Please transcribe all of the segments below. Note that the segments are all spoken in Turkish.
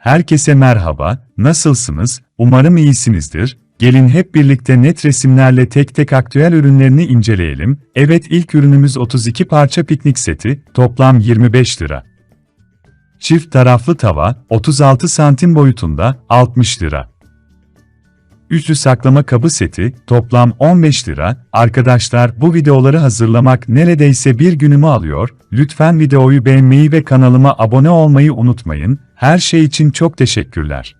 Herkese merhaba, nasılsınız? Umarım iyisinizdir. Gelin hep birlikte net resimlerle tek tek aktüel ürünlerini inceleyelim. Evet ilk ürünümüz 32 parça piknik seti, toplam 25 lira. Çift taraflı tava, 36 santim boyutunda, 60 lira. Üçlü saklama kabı seti, toplam 15 lira. Arkadaşlar bu videoları hazırlamak neredeyse bir günümü alıyor. Lütfen videoyu beğenmeyi ve kanalıma abone olmayı unutmayın. Her şey için çok teşekkürler.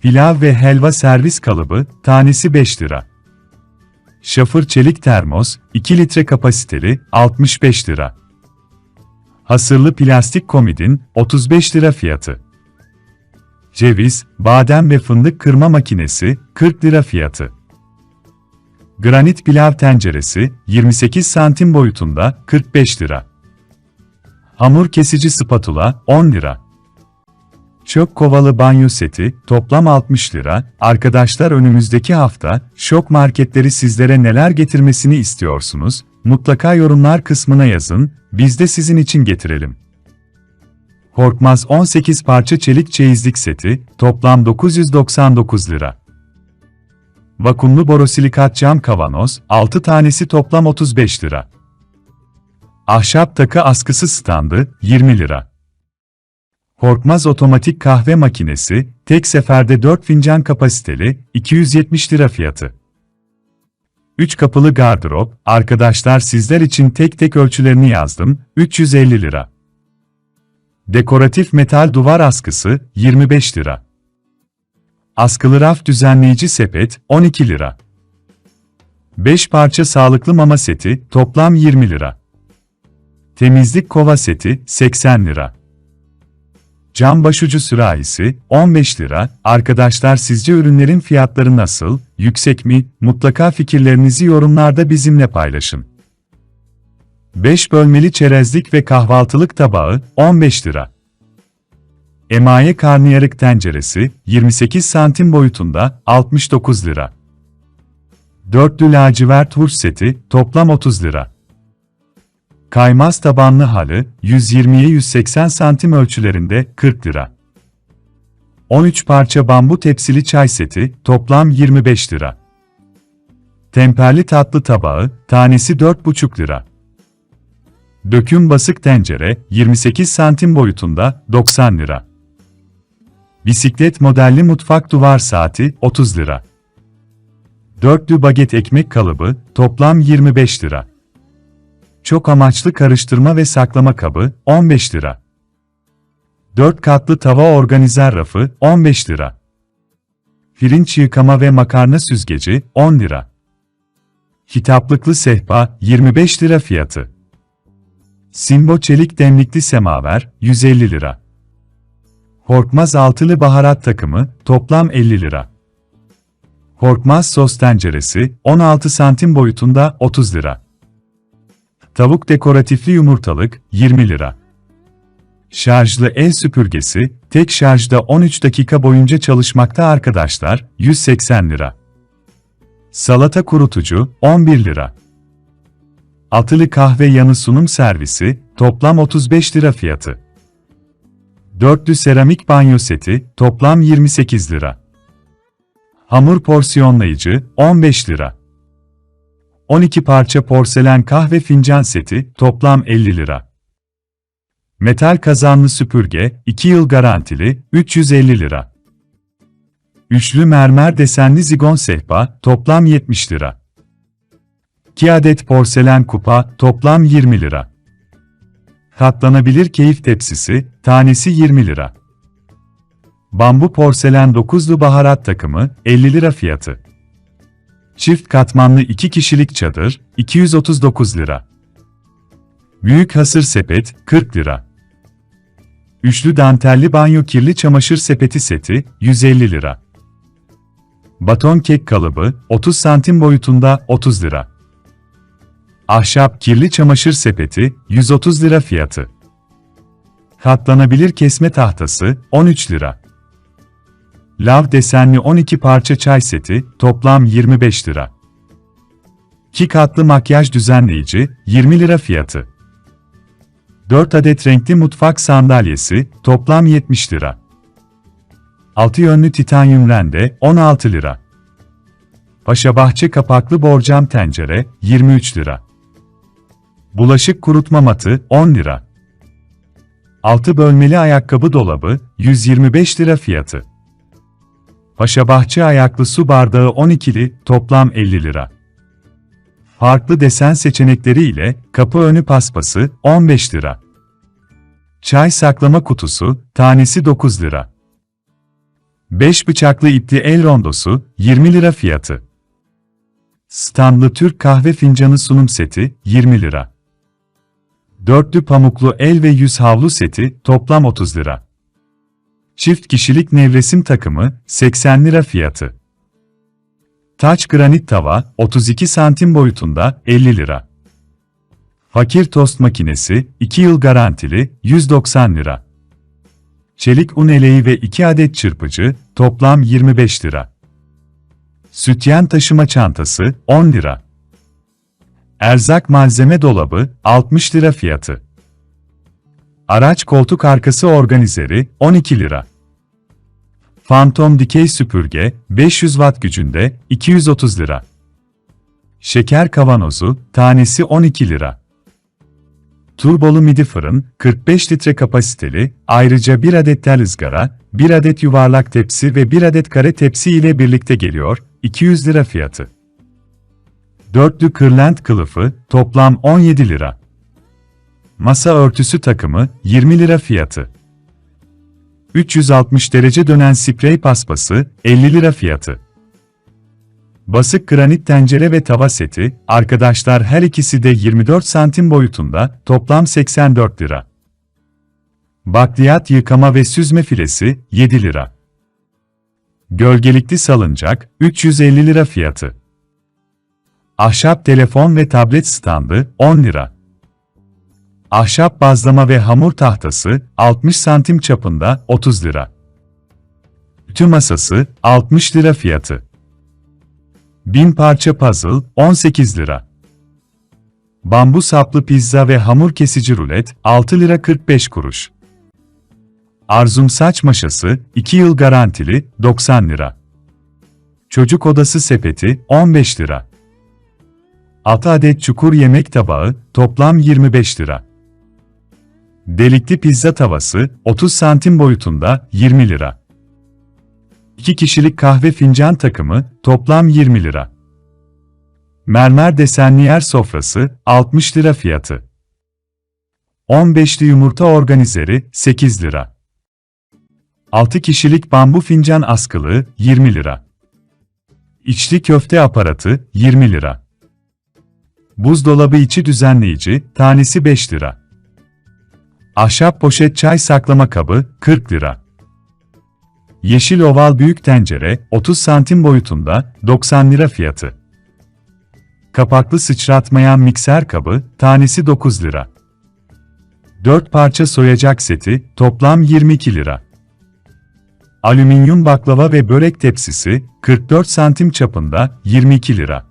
Pilav ve helva servis kalıbı, tanesi 5 lira. Şafır çelik termos, 2 litre kapasiteli, 65 lira. Hasırlı plastik komodin, 35 lira fiyatı. Ceviz, badem ve fındık kırma makinesi, 40 lira fiyatı. Granit pilav tenceresi, 28 santim boyutunda, 45 lira. Hamur kesici spatula, 10 lira. Çöp kovalı banyo seti, toplam 60 lira. Arkadaşlar önümüzdeki hafta, şok marketleri sizlere neler getirmesini istiyorsunuz? Mutlaka yorumlar kısmına yazın, biz de sizin için getirelim. Korkmaz 18 parça çelik çeyizlik seti, toplam 999 lira. Vakumlu borosilikat cam kavanoz, 6 tanesi toplam 35 lira. Ahşap takı askısı standı, 20 lira. Korkmaz otomatik kahve makinesi, tek seferde 4 fincan kapasiteli, 270 lira fiyatı. 3 kapılı gardırop, arkadaşlar sizler için tek tek ölçülerini yazdım, 350 lira. Dekoratif metal duvar askısı, 25 lira. Askılı raf düzenleyici sepet, 12 lira. 5 parça sağlıklı mama seti, toplam 20 lira. Temizlik kova seti, 80 lira. Cam başucu sürahisi, 15 lira. Arkadaşlar sizce ürünlerin fiyatları nasıl, yüksek mi? Mutlaka fikirlerinizi yorumlarda bizimle paylaşın. 5 bölmeli çerezlik ve kahvaltılık tabağı, 15 lira. Emaye karnıyarık tenceresi, 28 santim boyutunda, 69 lira. Dörtlü lacivert hurç seti, toplam 30 lira. Kaymaz tabanlı halı, 120'ye 180 santim ölçülerinde, 40 lira. 13 parça bambu tepsili çay seti, toplam 25 lira. Temperli tatlı tabağı, tanesi 4,5 lira. Döküm basık tencere, 28 santim boyutunda, 90 lira. Bisiklet modelli mutfak duvar saati, 30 lira. Dörtlü baget ekmek kalıbı, toplam 25 lira. Çok amaçlı karıştırma ve saklama kabı, 15 lira. 4 katlı tava organizer rafı, 15 lira. Pirinç yıkama ve makarna süzgeci, 10 lira. Kitaplıklı sehpa, 25 lira fiyatı. Simbo çelik demlikli semaver, 150 lira. Korkmaz altılı baharat takımı, toplam 50 lira. Korkmaz sos tenceresi, 16 santim boyutunda, 30 lira. Tavuk dekoratifli yumurtalık, 20 lira. Şarjlı el süpürgesi, tek şarjda 13 dakika boyunca çalışmakta arkadaşlar, 180 lira. Salata kurutucu, 11 lira. Atılı kahve yanı sunum servisi, toplam 35 lira fiyatı. Dörtlü seramik banyo seti, toplam 28 lira. Hamur porsiyonlayıcı, 15 lira. 12 parça porselen kahve fincan seti, toplam 50 lira. Metal kazanlı süpürge, 2 yıl garantili, 350 lira. Üçlü mermer desenli zigon sehpa, toplam 70 lira. 2 adet porselen kupa, toplam 20 lira. Katlanabilir keyif tepsisi, tanesi 20 lira. Bambu porselen 9'lu baharat takımı, 50 lira fiyatı. Çift katmanlı 2 kişilik çadır, 239 lira. Büyük hasır sepet, 40 lira. Üçlü dantelli banyo kirli çamaşır sepeti seti, 150 lira. Baton kek kalıbı, 30 santim boyutunda, 30 lira. Ahşap kirli çamaşır sepeti, 130 lira fiyatı. Katlanabilir kesme tahtası, 13 lira. Lav desenli 12 parça çay seti, toplam 25 lira. 2 katlı makyaj düzenleyici, 20 lira fiyatı. 4 adet renkli mutfak sandalyesi, toplam 70 lira. 6 yönlü titanyum rende 16 lira. Paşabahçe kapaklı borcam tencere 23 lira. Bulaşık kurutma matı 10 lira. 6 bölmeli ayakkabı dolabı 125 lira fiyatı. Paşabahçe ayaklı su bardağı 12'li toplam 50 lira. Farklı desen seçenekleri ile kapı önü paspası 15 lira. Çay saklama kutusu tanesi 9 lira. 5 bıçaklı ipli el rondosu 20 lira fiyatı. Standlı Türk kahve fincanı sunum seti 20 lira. Dörtlü pamuklu el ve yüz havlu seti toplam 30 lira. Çift kişilik nevresim takımı 80 lira fiyatı. Taç granit tava 32 santim boyutunda 50 lira. Fakir tost makinesi 2 yıl garantili 190 lira. Çelik un eleği ve 2 adet çırpıcı toplam 25 lira. Sütyen taşıma çantası 10 lira. Erzak malzeme dolabı 60 lira fiyatı. Araç koltuk arkası organizeri 12 lira. Phantom dikey süpürge 500 watt gücünde 230 lira. Şeker kavanozu tanesi 12 lira. Turbolu midi fırın 45 litre kapasiteli, ayrıca 1 adet tel ızgara, 1 adet yuvarlak tepsi ve 1 adet kare tepsi ile birlikte geliyor, 200 lira fiyatı. Dörtlü kırlent kılıfı toplam 17 lira. Masa örtüsü takımı 20 lira fiyatı. 360 derece dönen sprey paspası 50 lira fiyatı. Basık granit tencere ve tava seti, arkadaşlar her ikisi de 24 santim boyutunda, toplam 84 lira. Bakliyat yıkama ve süzme filesi 7 lira. Gölgelikli salıncak 350 lira fiyatı. Ahşap telefon ve tablet standı 10 lira. Ahşap bazlama ve hamur tahtası 60 santim çapında 30 lira. Ütü masası 60 lira fiyatı. 1000 parça puzzle 18 lira. Bambu saplı pizza ve hamur kesici rulet 6 lira 45 kuruş. Arzum saç maşası 2 yıl garantili 90 lira. Çocuk odası sepeti 15 lira. 6 adet çukur yemek tabağı toplam 25 lira. Delikli pizza tavası 30 santim boyutunda 20 lira. 2 kişilik kahve fincan takımı toplam 20 lira. Mermer desenli yer sofrası 60 lira fiyatı. 15'li yumurta organizeri 8 lira. 6 kişilik bambu fincan askılığı 20 lira. İçli köfte aparatı 20 lira. Buzdolabı içi düzenleyici tanesi 5 lira. Ahşap poşet çay saklama kabı 40 lira. Yeşil oval büyük tencere 30 santim boyutunda 90 lira fiyatı. Kapaklı sıçratmayan mikser kabı tanesi 9 lira. 4 parça soyacak seti toplam 22 lira. Alüminyum baklava ve börek tepsisi 44 santim çapında 22 lira.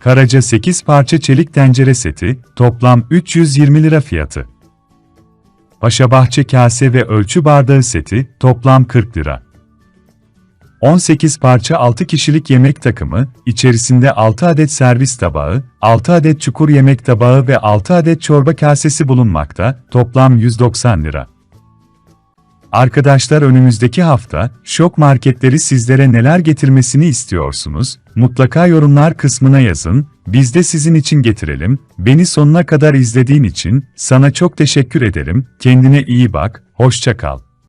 Karaca 8 parça çelik tencere seti toplam 320 lira fiyatı. Paşabahçe kase ve ölçü bardağı seti toplam 40 lira. 18 parça 6 kişilik yemek takımı, içerisinde 6 adet servis tabağı, 6 adet çukur yemek tabağı ve 6 adet çorba kasesi bulunmakta, toplam 190 lira. Arkadaşlar önümüzdeki hafta, şok marketleri sizlere neler getirmesini istiyorsunuz? Mutlaka yorumlar kısmına yazın, biz de sizin için getirelim. Beni sonuna kadar izlediğin için sana çok teşekkür ederim. Kendine iyi bak, hoşça kal.